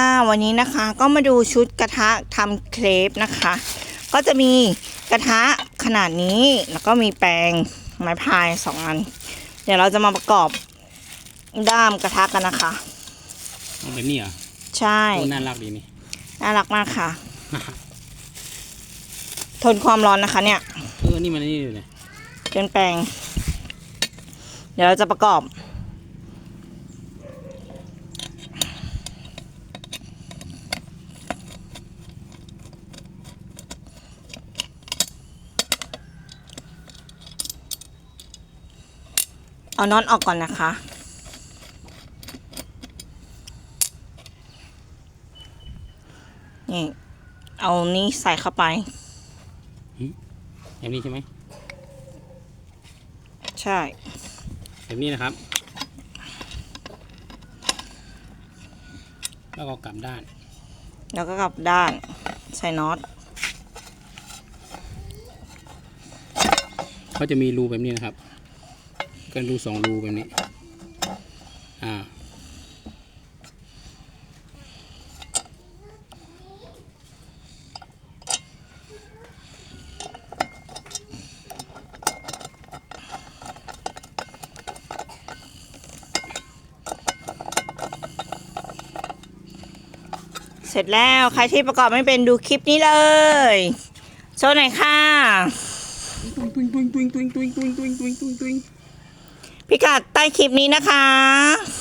ค่ะวันนี้นะคะก็มาดูชุดกระทะทำเครปนะคะ ก็จะมีกระทะขนาดนี้แล้วก็มีแปรงไม้พายสองอัน เดี๋ยวเราจะมาประกอบด้ามกระทะกันนะคะเอาแบบนี้เหรอใช่โอ้น่ารักดีนี่น่ารักมากค่ะ ทนความร้อนนะคะ เนี่ยเออนี่มันนี่เลยเป็นแปรงเดี๋ยวเราจะประกอบ เอาน็อตออกก่อนนะคะ นี่ เอานี้ใส่เข้าไปแบบนี้ใช่ไหม ใช่แบบนี้นะครับ แล้วก็กลับด้าน แล้วก็กลับด้าน ใส่น็อตเขาจะมีรูแบบนี้นะครับ ก็รูสองรูแบบนี้ อ่า เสร็จแล้วใครที่ประกอบไม่เป็นดูคลิปนี้เลย โชว์หน่อยค่ะตุ้งตุ้งตุ้งตุ้งตุ้ง พิกัดใต้คลิปนี้นะคะ